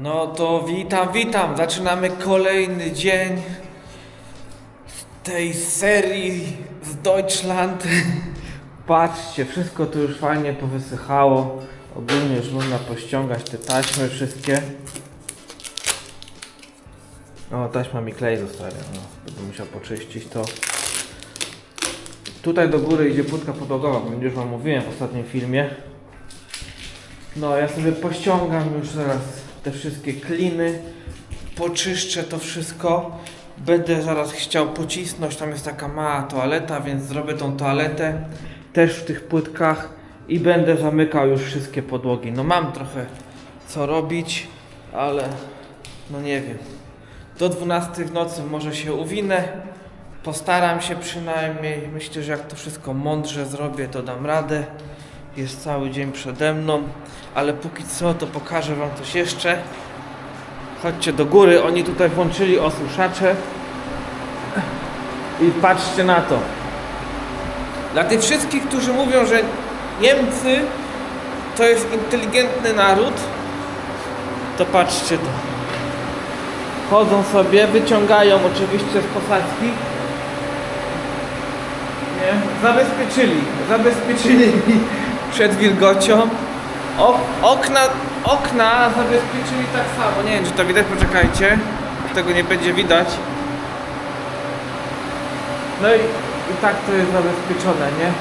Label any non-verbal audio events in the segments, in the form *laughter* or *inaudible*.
No to witam, witam. Zaczynamy kolejny dzień tej serii z Deutschland. *laughs* Patrzcie, wszystko tu już fajnie powysychało. Ogólnie już można pościągać te taśmy wszystkie. O, taśma mi klej zostawia. No, będę musiał poczyścić to. Tutaj do góry idzie płytka podłogowa, bo już wam mówiłem w ostatnim filmie. No, ja sobie pościągam już zaraz te wszystkie kliny, poczyszczę to wszystko. Będę zaraz chciał pocisnąć, tam jest taka mała toaleta, więc zrobię tą toaletę też w tych płytkach i będę zamykał już wszystkie podłogi. No mam trochę co robić, ale no nie wiem. Do 12 w nocy może się uwinę. Postaram się przynajmniej. Myślę, że jak to wszystko mądrze zrobię, to dam radę. Jest cały dzień przede mną, ale póki co to pokażę Wam coś jeszcze. Chodźcie do góry, oni tutaj włączyli osuszacze. I patrzcie na to. Dla tych wszystkich, którzy mówią, że Niemcy to jest inteligentny naród, to patrzcie to. Chodzą sobie, wyciągają oczywiście z posadzki. Nie? Zabezpieczyli, zabezpieczyli przed wilgocią. O, okna, okna zabezpieczyli tak samo. Nie wiem, czy to widać, poczekajcie. Tego nie będzie widać. No i, i tak to jest zabezpieczone, nie?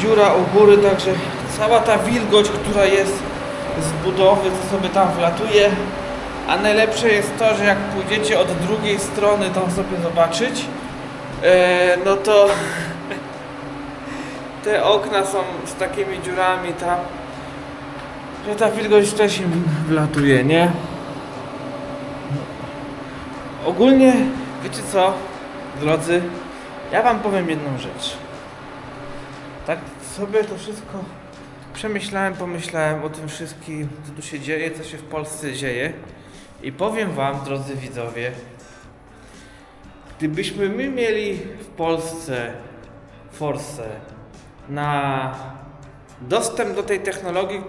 Dziura u góry, także cała ta wilgoć, która jest z budowy, to sobie tam wlatuje. A najlepsze jest to, że jak pójdziecie od drugiej strony tam sobie zobaczyć, e, no to te okna są z takimi dziurami tam, że ta wilgoć też im wlatuje, nie? Ogólnie, wiecie co, drodzy, ja wam powiem jedną rzecz. Tak sobie to wszystko przemyślałem, pomyślałem o tym wszystkim, co tu się dzieje, co się w Polsce dzieje. I powiem wam, drodzy widzowie, gdybyśmy my mieli w Polsce forsę na dostęp do tej technologii,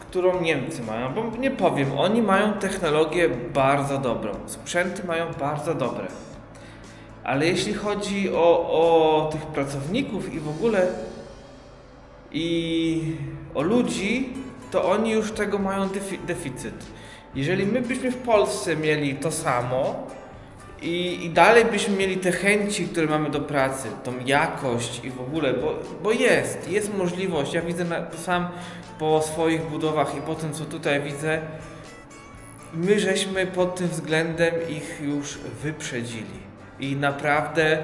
którą Niemcy mają, bo nie powiem, oni mają technologię bardzo dobrą, sprzęty mają bardzo dobre. Ale jeśli chodzi o, o tych pracowników i w ogóle i o ludzi, to oni już tego mają defi- deficyt. Jeżeli my byśmy w Polsce mieli to samo i, i dalej byśmy mieli te chęci, które mamy do pracy, tą jakość i w ogóle, bo, bo jest, jest możliwość. Ja widzę na, sam po swoich budowach i po tym, co tutaj widzę, my żeśmy pod tym względem ich już wyprzedzili. I naprawdę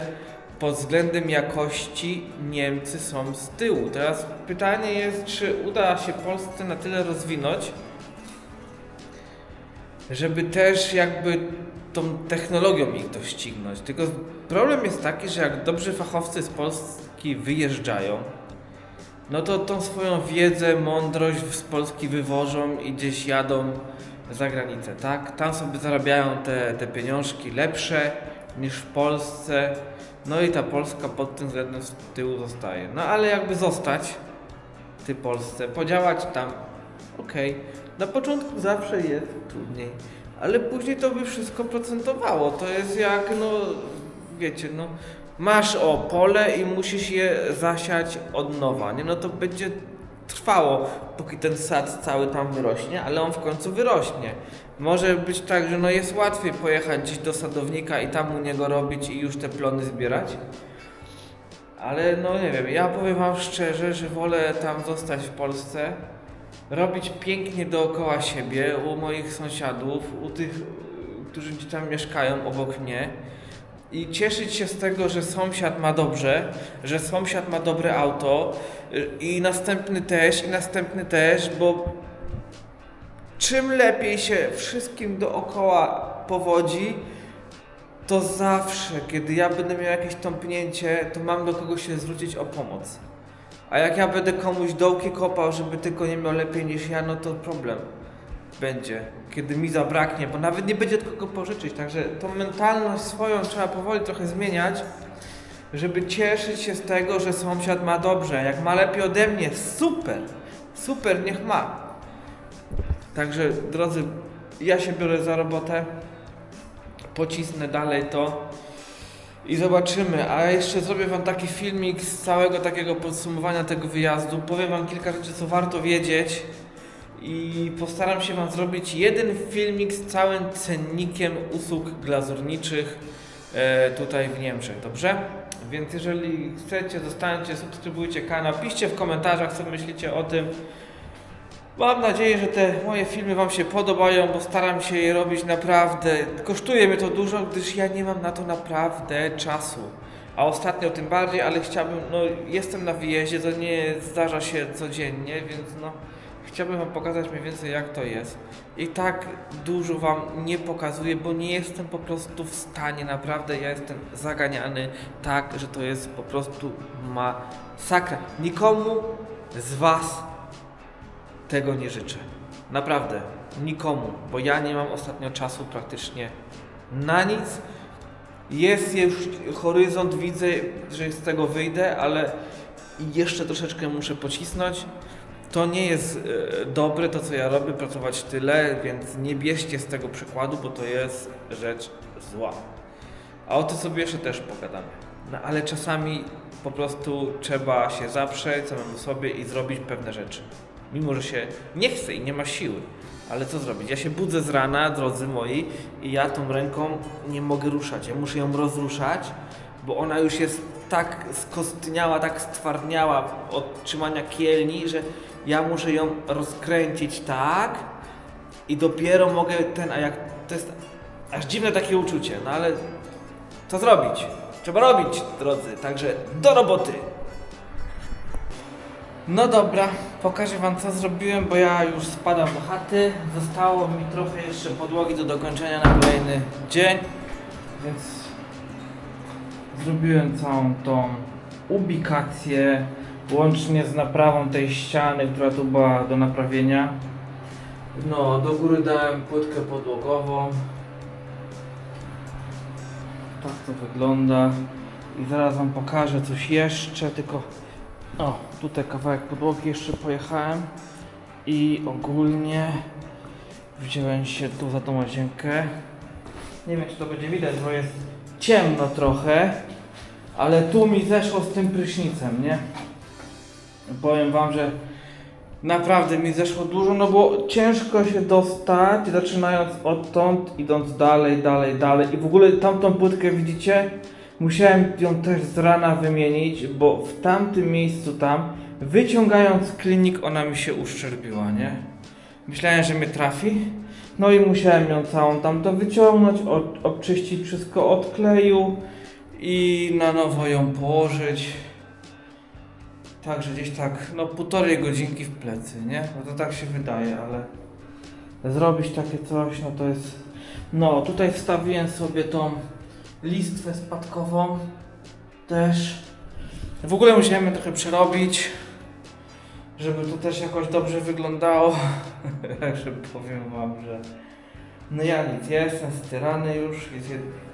pod względem jakości Niemcy są z tyłu. Teraz pytanie jest, czy uda się Polsce na tyle rozwinąć, żeby też jakby tą technologią ich doścignąć. Tylko problem jest taki, że jak dobrzy fachowcy z Polski wyjeżdżają, no to tą swoją wiedzę, mądrość z Polski wywożą i gdzieś jadą za granicę, tak? Tam sobie zarabiają te, te pieniążki lepsze niż w Polsce. No i ta Polska pod tym względem z tyłu zostaje. No ale jakby zostać w tej Polsce, podziałać tam, okej. Na początku zawsze jest trudniej, ale później to by wszystko procentowało. To jest jak, no, wiecie, no, masz o pole i musisz je zasiać od nowa, nie? No to będzie trwało, póki ten sad cały tam wyrośnie, ale on w końcu wyrośnie. Może być tak, że no jest łatwiej pojechać gdzieś do sadownika i tam u niego robić i już te plony zbierać. Ale no nie wiem, ja powiem wam szczerze, że wolę tam zostać w Polsce, robić pięknie dookoła siebie, u moich sąsiadów, u tych, którzy gdzieś tam mieszkają obok mnie i cieszyć się z tego, że sąsiad ma dobrze, że sąsiad ma dobre auto y, i następny też, i następny też, bo czym lepiej się wszystkim dookoła powodzi, to zawsze, kiedy ja będę miał jakieś tąpnięcie, to mam do kogo się zwrócić o pomoc. A jak ja będę komuś dołki kopał, żeby tylko nie miał lepiej niż ja, no to problem będzie, kiedy mi zabraknie, bo nawet nie będzie od kogo pożyczyć. Także tą mentalność swoją trzeba powoli trochę zmieniać, żeby cieszyć się z tego, że sąsiad ma dobrze. Jak ma lepiej ode mnie, super, super, niech ma. Także drodzy, ja się biorę za robotę, pocisnę dalej to i zobaczymy. A jeszcze zrobię Wam taki filmik z całego takiego podsumowania tego wyjazdu. Powiem Wam kilka rzeczy, co warto wiedzieć i postaram się Wam zrobić jeden filmik z całym cennikiem usług glazurniczych e, tutaj w Niemczech, dobrze? Więc jeżeli chcecie, zostańcie, subskrybujcie kanał, piszcie w komentarzach, co myślicie o tym. Mam nadzieję, że te moje filmy Wam się podobają, bo staram się je robić naprawdę. Kosztuje mnie to dużo, gdyż ja nie mam na to naprawdę czasu. A ostatnio tym bardziej, ale chciałbym, no jestem na wyjeździe, to nie zdarza się codziennie, więc no chciałbym Wam pokazać mniej więcej jak to jest. I tak dużo Wam nie pokazuję, bo nie jestem po prostu w stanie, naprawdę ja jestem zaganiany tak, że to jest po prostu masakra. Nikomu z Was tego nie życzę. Naprawdę, nikomu, bo ja nie mam ostatnio czasu praktycznie na nic. Jest już horyzont, widzę, że z tego wyjdę, ale jeszcze troszeczkę muszę pocisnąć. To nie jest e, dobre to, co ja robię, pracować tyle, więc nie bierzcie z tego przykładu, bo to jest rzecz zła. A o to sobie jeszcze też pogadamy. No ale czasami po prostu trzeba się zaprzeć samemu sobie i zrobić pewne rzeczy. Mimo, że się nie chce i nie ma siły. Ale co zrobić? Ja się budzę z rana, drodzy moi, i ja tą ręką nie mogę ruszać. Ja muszę ją rozruszać, bo ona już jest tak skostniała, tak stwardniała od trzymania kielni, że ja muszę ją rozkręcić tak i dopiero mogę ten, a jak to jest aż dziwne takie uczucie, no ale co zrobić? Trzeba robić, drodzy, także do roboty! No dobra, pokażę wam co zrobiłem, bo ja już spadam do chaty. Zostało mi trochę jeszcze podłogi do dokończenia na kolejny dzień, więc zrobiłem całą tą ubikację, łącznie z naprawą tej ściany, która tu była do naprawienia. No, do góry dałem płytkę podłogową. Tak to wygląda. I zaraz wam pokażę coś jeszcze, tylko o, tutaj kawałek podłogi jeszcze pojechałem i ogólnie wziąłem się tu za tą łazienkę. Nie wiem czy to będzie widać, bo jest ciemno trochę, ale tu mi zeszło z tym prysznicem, nie? Powiem wam, że naprawdę mi zeszło dużo, no bo ciężko się dostać, zaczynając odtąd, idąc dalej, dalej, dalej. I w ogóle tamtą płytkę widzicie? Musiałem ją też z rana wymienić, bo w tamtym miejscu tam, wyciągając klinik, ona mi się uszczerbiła, nie? Myślałem, że mnie trafi. No i musiałem ją całą tam to wyciągnąć, od, obczyścić wszystko od kleju i na nowo ją położyć. Także gdzieś tak, no półtorej godzinki w plecy, nie? No to tak się wydaje, ale zrobić takie coś, no to jest... No, tutaj wstawiłem sobie tą listwę spadkową też. W ogóle musiałem trochę przerobić, żeby to też jakoś dobrze wyglądało. *laughs* Także powiem wam, że no ja nic, ja jestem styrany już, jest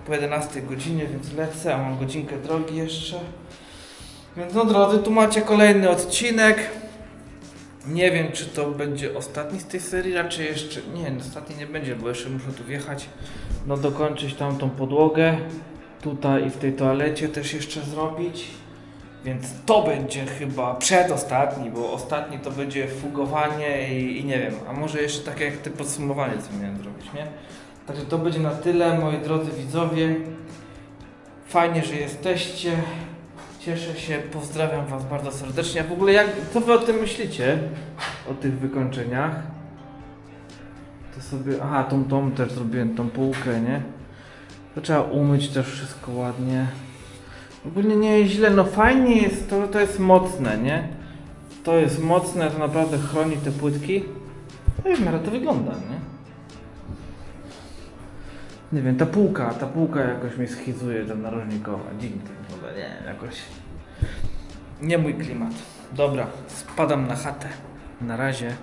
po 11 godzinie, więc lecę, a mam godzinkę drogi jeszcze. Więc no drodzy, tu macie kolejny odcinek. Nie wiem, czy to będzie ostatni z tej serii, raczej jeszcze... Nie, ostatni nie będzie, bo jeszcze muszę tu wjechać. No dokończyć tam tą podłogę. Tutaj i w tej toalecie też jeszcze zrobić. Więc to będzie chyba przedostatni, bo ostatni to będzie fugowanie i, i nie wiem, a może jeszcze takie jak te podsumowanie, co miałem zrobić, nie? Także to będzie na tyle, moi drodzy widzowie. Fajnie, że jesteście. Cieszę się, pozdrawiam Was bardzo serdecznie. A w ogóle, jak, co Wy o tym myślicie? O tych wykończeniach? To sobie. Aha, tą, tą też zrobiłem, tą półkę, nie? To trzeba umyć też wszystko ładnie. Ogólnie nie jest źle, no fajnie jest to, że to jest mocne, nie? To jest mocne, to naprawdę chroni te płytki. No i w miarę to wygląda, nie? Nie wiem, ta półka, ta półka jakoś mnie schizuje, ta narożnikowa. Dziwnie to nie jakoś... Nie mój klimat. Dobra, spadam na chatę. Na razie.